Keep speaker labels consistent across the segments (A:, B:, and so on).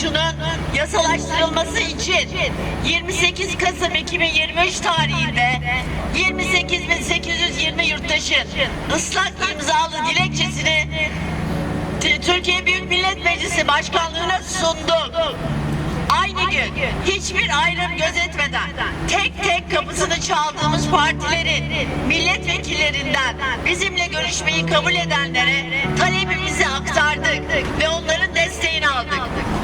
A: suçunun yasalaştırılması için 28 Kasım 2023 tarihinde 28.820 yurttaşın ıslak imzalı dilekçesini Türkiye Büyük Millet Meclisi Başkanlığı'na sunduk. Aynı gün hiçbir ayrım gözetmeden tek tek kapısını çaldığımız partilerin milletvekillerinden bizimle görüşmeyi kabul edenlere talebimizi aktardık ve onların desteğini aldık.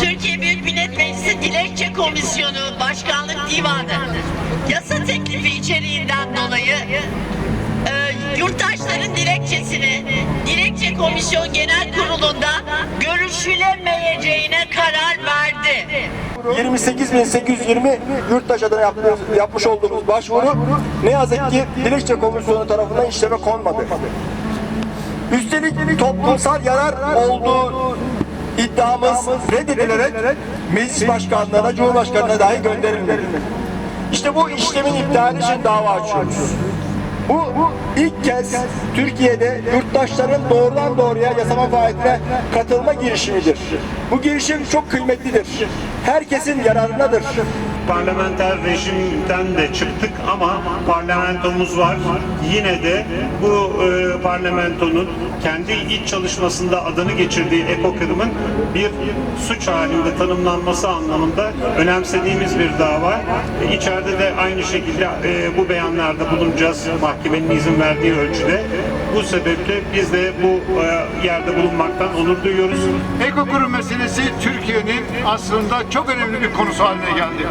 A: Türkiye Büyük Millet Meclisi Dilekçe Komisyonu Başkanlık Divanı yasa teklifi içeriğinden dolayı e, yurttaşların dilekçesini Dilekçe Komisyon Genel Kurulu'nda görüşülemeyeceğine karar verdi.
B: 28.820 yurttaş adına yaptığımız, yapmış olduğumuz başvuru ne yazık ki Dilekçe Komisyonu tarafından işleme konmadı. Üstelik toplumsal yarar olduğu iddiamız reddedilerek meclis başkanlığına, cumhurbaşkanına dahi gönderilmedi. İşte bu işlemin iptali için dava açıyoruz. Bu ilk kez Türkiye'de yurttaşların doğrudan doğruya yasama faaliyetine katılma girişimidir. Bu girişim çok kıymetlidir. Herkesin yararınadır.
C: Parlamenter rejimden de çıktık ama parlamentomuz var. Yine de bu e, parlamentonun kendi iç çalışmasında adını geçirdiği ekokırımın bir suç halinde tanımlanması anlamında önemsediğimiz bir dava. E, İçeride de aynı şekilde e, bu beyanlarda bulunacağız mahkemenin izin verdiği ölçüde. Bu sebeple biz de bu e, yerde bulunmaktan onur duyuyoruz.
D: Ekokurum meselesi Türkiye'nin aslında çok önemli bir konusu haline geldi.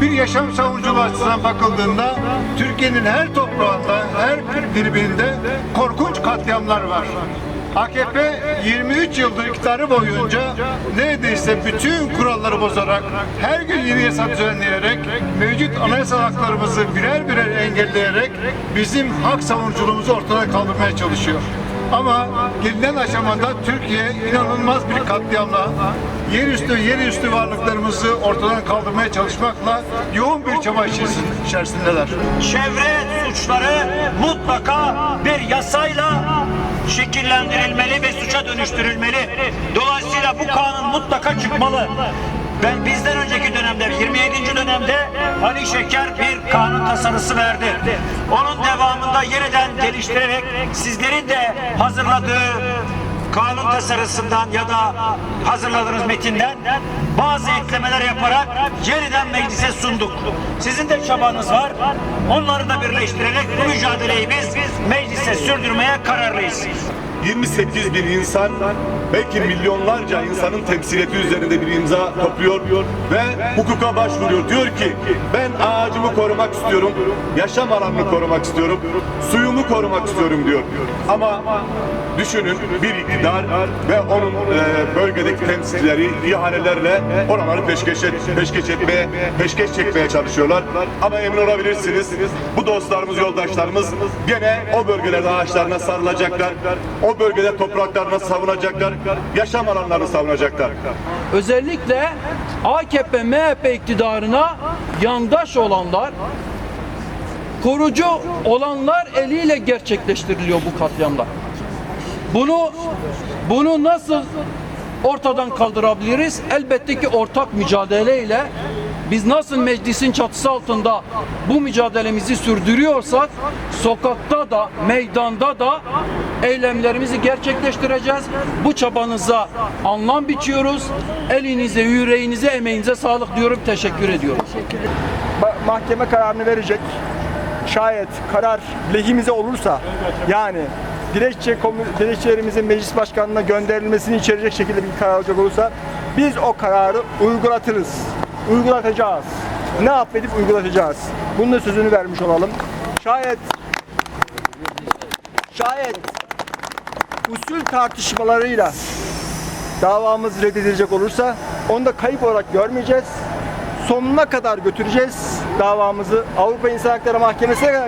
D: Bir yaşam savunuculuğu açısından bakıldığında Türkiye'nin her toprağında, her tribünde korkunç katliamlar var. AKP 23 yıldır iktidarı boyunca neredeyse bütün kuralları bozarak, her gün yeni yasa düzenleyerek, mevcut anayasal haklarımızı birer birer engelleyerek bizim hak savunuculuğumuzu ortadan kaldırmaya çalışıyor. Ama gelinen aşamada Türkiye inanılmaz bir katliamla yerüstü yerüstü varlıklarımızı ortadan kaldırmaya çalışmakla yoğun bir çaba içeris- içerisindeler.
E: çevre suçları mutlaka bir yasayla şekillendirilmeli ve suça dönüştürülmeli. Dolayısıyla bu kanun mutlaka çıkmalı. Ben bizden önceki dönemde 27. dönemde Ali Şeker bir kanun tasarısı verdi. Onun devamında yeniden geliştirerek sizlerin de hazırladığı kanun tasarısından ya da hazırladığınız metinden bazı eklemeler yaparak yeniden meclise sunduk. Sizin de çabanız var. Onları da birleştirerek bu mücadeleyi biz meclise sürdürmeye kararlıyız.
F: 28 bin insan belki milyonlarca insanın temsiliyeti üzerinde bir imza topluyor ve hukuka başvuruyor. Diyor ki ben ağacımı korumak istiyorum, yaşam alanını korumak istiyorum, suyumu korumak istiyorum diyor. Ama düşünün bir iktidar ve onun e, bölgedeki temsilcileri ihalelerle oraları peşkeş, peşkeş etmeye, peşkeş çekmeye çalışıyorlar. Ama emin olabilirsiniz bu dostlarımız, yoldaşlarımız gene o bölgelerde ağaçlarına sarılacaklar. O bölgede topraklarını savunacaklar. Yaşam alanlarını savunacaklar.
G: özellikle AKP MHP iktidarına yandaş olanlar korucu olanlar eliyle gerçekleştiriliyor bu katliamlar. Bunu bunu nasıl ortadan kaldırabiliriz? Elbette ki ortak mücadeleyle biz nasıl meclisin çatısı altında bu mücadelemizi sürdürüyorsak sokakta da meydanda da eylemlerimizi gerçekleştireceğiz. Bu çabanıza anlam biçiyoruz. Elinize, yüreğinize, emeğinize sağlık diyorum. Teşekkür ediyorum.
B: Ma- mahkeme kararını verecek. Şayet karar lehimize olursa yani dilekçe dilekçelerimizin meclis başkanlığına gönderilmesini içerecek şekilde bir karar olacak olursa biz o kararı uygulatırız. Uygulatacağız. Ne affedip uygulatacağız. Bunun da sözünü vermiş olalım. Şayet şayet usul tartışmalarıyla davamız reddedilecek olursa onu da kayıp olarak görmeyeceğiz. Sonuna kadar götüreceğiz davamızı. Avrupa İnsan Hakları Mahkemesi'ne kadar